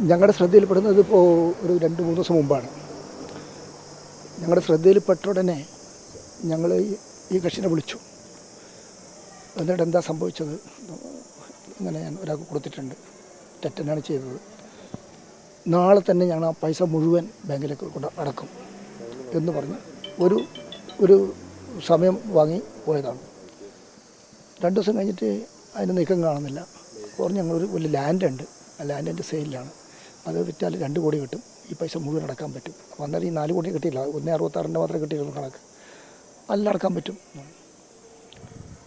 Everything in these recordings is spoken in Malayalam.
ഞങ്ങളുടെ ശ്രദ്ധയിൽപ്പെടുന്നത് ഇപ്പോൾ ഒരു രണ്ട് മൂന്ന് ദിവസം മുമ്പാണ്. ഞങ്ങളുടെ ശ്രദ്ധയിൽപ്പെട്ട ഉടനെ ഞങ്ങൾ ഈ- കക്ഷിനെ വിളിച്ചു. എന്നിട്ട് എന്താ സംഭവിച്ചത്? ഇങ്ങനെ ഞാൻ ഒരാൾക്ക് കൊടുത്തിട്ടുണ്ട്. തെറ്റെന്നാണ് ചെയ്തത്. നാളെ തന്നെ ഞങ്ങൾ ആ പൈസ മുഴുവൻ ബാങ്കിലേക്ക് കൊണ്ട് അടക്കും എന്ന് പറഞ്ഞ് ഒരു ഒരു സമയം വാങ്ങി പോയതാണ്. രണ്ട് ദിവസം കഴിഞ്ഞിട്ട് അതിന് നീക്കം കാണുന്നില്ല. കുറഞ്ഞ് ഞങ്ങളൊരു വലിയ ലാൻഡ് ഉണ്ട് ആ ലാൻഡിന്റെ സെയിലാണ് അത് വിറ്റാൽ രണ്ട് കോടി കിട്ടും. ഈ പൈസ മുഴുവൻ അടക്കാൻ പറ്റും. അപ്പോൾ അന്നേരം ഈ നാല് കോടി കിട്ടിയില്ല. ഒന്നേ അറുപത്താറിന്റെ മാത്രമേ കിട്ടിയുള്ളൂ കണക്ക്. അല്ല അടക്കാൻ പറ്റും.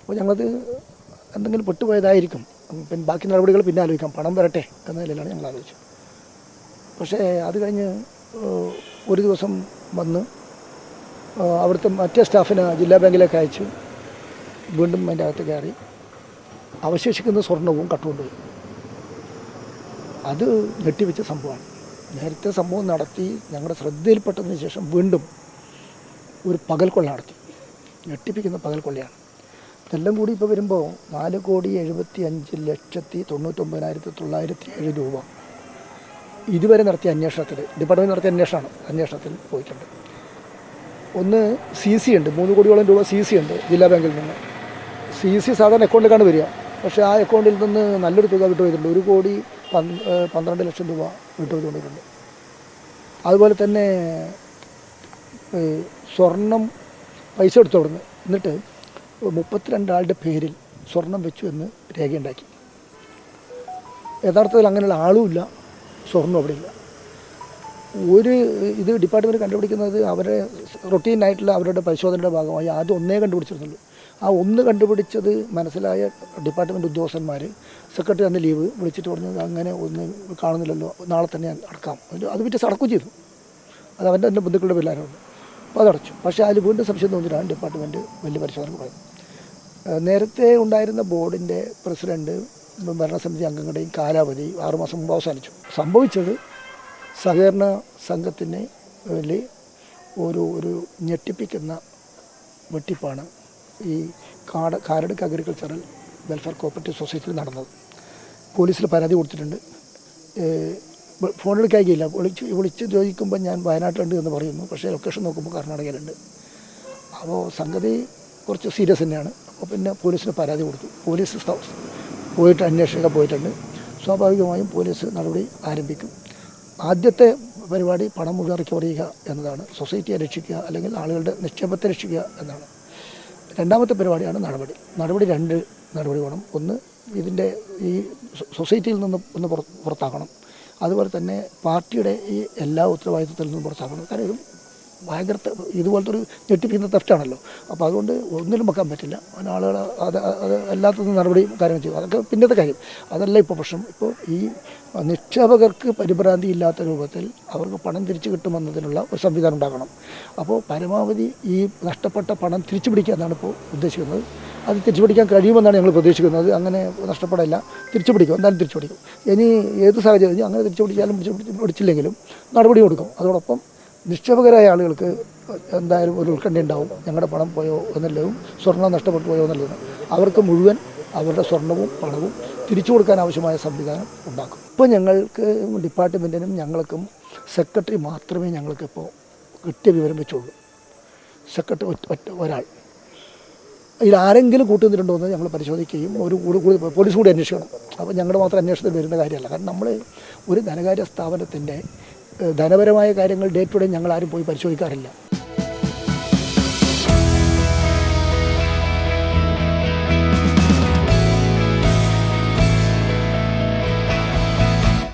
അപ്പോൾ ഞങ്ങളത് എന്തെങ്കിലും പെട്ടുപോയതായിരിക്കും. പിന്നെ ബാക്കി നടപടികൾ പിന്നെ ആലോചിക്കാം. പണം വരട്ടെ എന്ന നിലയിലാണ് ഞങ്ങൾ ആലോചിച്ചത്. പക്ഷേ അത് കഴിഞ്ഞ് ഒരു ദിവസം വന്ന് അവിടുത്തെ മറ്റേ സ്റ്റാഫിനെ ജില്ലാ ബാങ്കിലേക്ക് അയച്ച് വീണ്ടും അതിന്റെ അകത്ത് കയറി അവശേഷിക്കുന്ന സ്വർണവും കട്ടുകൊണ്ടുപോയി. അത് ഞെട്ടിവെച്ച സംഭവമാണ്. നേരത്തെ സംഭവം നടത്തി ഞങ്ങളുടെ ശ്രദ്ധയിൽപ്പെട്ടതിന് ശേഷം വീണ്ടും ഒരു പകൽ കൊള്ള നടത്തി. ഞെട്ടിപ്പിക്കുന്ന പകൽ കൊള്ളയാണ് ഇതെല്ലാം കൂടി ഇപ്പോൾ വരുമ്പോൾ നാല് കോടി എഴുപത്തി അഞ്ച് ലക്ഷത്തി തൊണ്ണൂറ്റൊമ്പതിനായിരത്തി തൊള്ളായിരത്തി ഏഴ് രൂപ. ഇതുവരെ നടത്തിയ അന്വേഷണത്തിൽ ഡിപ്പാർട്ട്മെന്റ് നടത്തിയ അന്വേഷണമാണ് അന്വേഷണത്തിൽ പോയിട്ടുണ്ട്. ഒന്ന് സി സി ഉണ്ട് മൂന്ന് കോടിയോളം രൂപ സി സി ഉണ്ട് ജില്ലാ ബാങ്കിൽ നിന്ന്. സി സി സാധാരണ അക്കൗണ്ടിലേക്കാണ് വരിക. പക്ഷേ ആ അക്കൗണ്ടിൽ നിന്ന് നല്ലൊരു തുക വിട്ടുപോയിട്ടുണ്ട് ഒരു കോടി പന്ത്രണ്ട് ലക്ഷം രൂപ വിട്ടുപോയിട്ടുണ്ട് അതുപോലെ തന്നെ സ്വർണം പൈസ എടുത്തു അവിടുന്ന്. എന്നിട്ട് മുപ്പത്തിരണ്ടാളുടെ പേരിൽ സ്വർണം വെച്ചു എന്ന് രേഖയുണ്ടാക്കി. യഥാർത്ഥത്തിൽ അങ്ങനെയുള്ള ആളുമില്ല സ്വർണം അവിടെ ഇല്ല. ഒരു ഇത് ഡിപ്പാർട്ട്മെന്റ് കണ്ടുപിടിക്കുന്നത് അവരെ റൊട്ടീനായിട്ടുള്ള അവരുടെ പരിശോധനയുടെ ഭാഗമായി ആദ്യം ഒന്നേ കണ്ടുപിടിച്ചിരുന്നുള്ളൂ. ആ ഒന്ന് കണ്ടുപിടിച്ചത് മനസ്സിലായ ഡിപ്പാർട്ട്മെന്റ് ഉദ്യോഗസ്ഥന്മാർ. സെക്രട്ടറി അന്ന് ലീവ് വിളിച്ചിട്ട് പറഞ്ഞത് അങ്ങനെ ഒന്ന് കാണുന്നില്ലല്ലോ നാളെ തന്നെ അടക്കാം. അത് പിറ്റേ അടക്കുകയും ചെയ്തു. അത് അവന്റെ തന്നെ ബന്ധുക്കളുടെ പിള്ളേരാണ്. അപ്പോൾ അതടച്ചു പക്ഷേ അതിൽ വീണ്ടും സംശയം തോന്നിയിട്ടാണ് ഡിപ്പാർട്ട്മെന്റ് വലിയ പരിശോധന പറയുന്നത് നേരത്തെ ഉണ്ടായിരുന്ന ബോർഡിന്റെ പ്രസിഡന്റ് ഭരണസമിതി അംഗങ്ങളുടെയും കാലാവധി ആറുമാസം മുമ്പ് അവസാനിച്ചു. സംഭവിച്ചത് സഹകരണ സംഘത്തിന് ഒരു ഒരു ഞെട്ടിപ്പിക്കുന്ന വെട്ടിപ്പാണ്. ഈ കാട് കാരടുക്ക് അഗ്രികൾച്ചറൽ വെൽഫെയർ കോപ്പറേറ്റീവ് സൊസൈറ്റിയിൽ നടന്നത്. പോലീസിൽ പരാതി കൊടുത്തിട്ടുണ്ട്. എടുക്കായില്ല വിളിച്ച് വിളിച്ച് ചോദിക്കുമ്പോൾ ഞാൻ വയനാട്ടിലുണ്ട് എന്ന് പറയുന്നു. പക്ഷേ ലൊക്കേഷൻ നോക്കുമ്പോൾ കർണാടകയിലുണ്ട്. അപ്പോൾ സംഗതി കുറച്ച് സീരിയസ് തന്നെയാണ്. അപ്പോൾ പിന്നെ പോലീസിന് പരാതി കൊടുത്തു. പോലീസ് പോയിട്ട് അന്വേഷിക്കാൻ പോയിട്ടുണ്ട്. സ്വാഭാവികമായും പോലീസ് നടപടി ആരംഭിക്കും. ആദ്യത്തെ പരിപാടി പണം മുഴുവൻ റിക്കവർ എന്നതാണ്. സൊസൈറ്റിയെ രക്ഷിക്കുക അല്ലെങ്കിൽ ആളുകളുടെ നിക്ഷേപത്തെ രക്ഷിക്കുക എന്നാണ്. രണ്ടാമത്തെ പരിപാടിയാണ് നടപടി. നടപടി രണ്ട് നടപടി വേണം. ഒന്ന് ഇതിന്റെ ഈ സൊസൈറ്റിയിൽ നിന്ന് ഒന്ന് പുറത്താക്കണം. അതുപോലെ തന്നെ പാർട്ടിയുടെ ഈ എല്ലാ ഉത്തരവാദിത്വത്തിൽ നിന്നും പുറത്താക്കണം. ഇത് ഭയങ്കര ഇതുപോലത്തെ ഒരു ഞെട്ടിപ്പിക്കുന്ന തെഫ്റ്റാണല്ലോ. അപ്പോൾ അതുകൊണ്ട് ഒന്നിലും വെക്കാൻ പറ്റില്ല. അതിന് ആളുകൾ അത് അത് അല്ലാത്തത് നടപടി കാര്യങ്ങൾ ചെയ്യും. അതൊക്കെ പിന്നത്തെ കാര്യം. അതല്ല ഇപ്പോൾ പ്രശ്നം. ഇപ്പോൾ ഈ നിക്ഷേപകർക്ക് പരിഭ്രാന്തി ഇല്ലാത്ത രൂപത്തിൽ അവർക്ക് പണം തിരിച്ചു കിട്ടുമെന്നതിനുള്ള ഒരു സംവിധാനം ഉണ്ടാക്കണം അപ്പോൾ പരമാവധി ഈ നഷ്ടപ്പെട്ട പണം തിരിച്ചു പിടിക്കുക എന്നാണ് ഇപ്പോൾ ഉദ്ദേശിക്കുന്നത്. അത് തിരിച്ചു പിടിക്കാൻ കഴിയുമെന്നാണ് ഞങ്ങൾ പ്രതീക്ഷിക്കുന്നത്. അങ്ങനെ നഷ്ടപ്പെടില്ല. തിരിച്ചു പിടിക്കും. എന്തായാലും തിരിച്ചു പിടിക്കും. ഇനി ഏത് സാഹചര്യം? അങ്ങനെ തിരിച്ചു പിടിച്ചാലും പിടിച്ചു പിടിച്ചില്ലെങ്കിലും നടപടി കൊടുക്കും അതോടൊപ്പം നിക്ഷേപകരായ ആളുകൾക്ക് എന്തായാലും ഒരു ഉത്കണ്ഠ ഉണ്ടാവും. ഞങ്ങളുടെ പണം പോയോ എന്നുള്ളതും സ്വർണം നഷ്ടപ്പെട്ടു പോയോ എന്നുള്ളതും. അവർക്ക് മുഴുവൻ അവരുടെ സ്വർണവും പണവും തിരിച്ചു കൊടുക്കാൻ ആവശ്യമായ സംവിധാനം ഉണ്ടാക്കും. ഇപ്പോൾ ഞങ്ങൾക്ക് ഡിപ്പാർട്ട്മെന്റിനും ഞങ്ങൾക്കും സെക്രട്ടറി മാത്രമേ ഞങ്ങൾക്ക് ഞങ്ങൾക്കിപ്പോൾ കിട്ടിയ വിവരം വെച്ചുള്ളൂ. സെക്രട്ടറി ഒറ്റ ഒരാൾ. ഇതിൽ ആരെങ്കിലും കൂട്ടുനിന്നിട്ടുണ്ടോ എന്ന് ഞങ്ങൾ പരിശോധിക്കുകയും ഒരു കൂടി കൂടി പോലീസ് കൂടി അന്വേഷിക്കണം. അപ്പോൾ ഞങ്ങളുടെ മാത്രം അന്വേഷണത്തിൽ വരുന്ന കാര്യമല്ല. കാരണം നമ്മൾ ഒരു ധനകാര്യ സ്ഥാപനത്തിന്റെ ധനപരമായ കാര്യങ്ങൾ ഡേ ടു ഡേ ഞങ്ങൾ ആരും പോയി പരിശോധിക്കാറില്ല.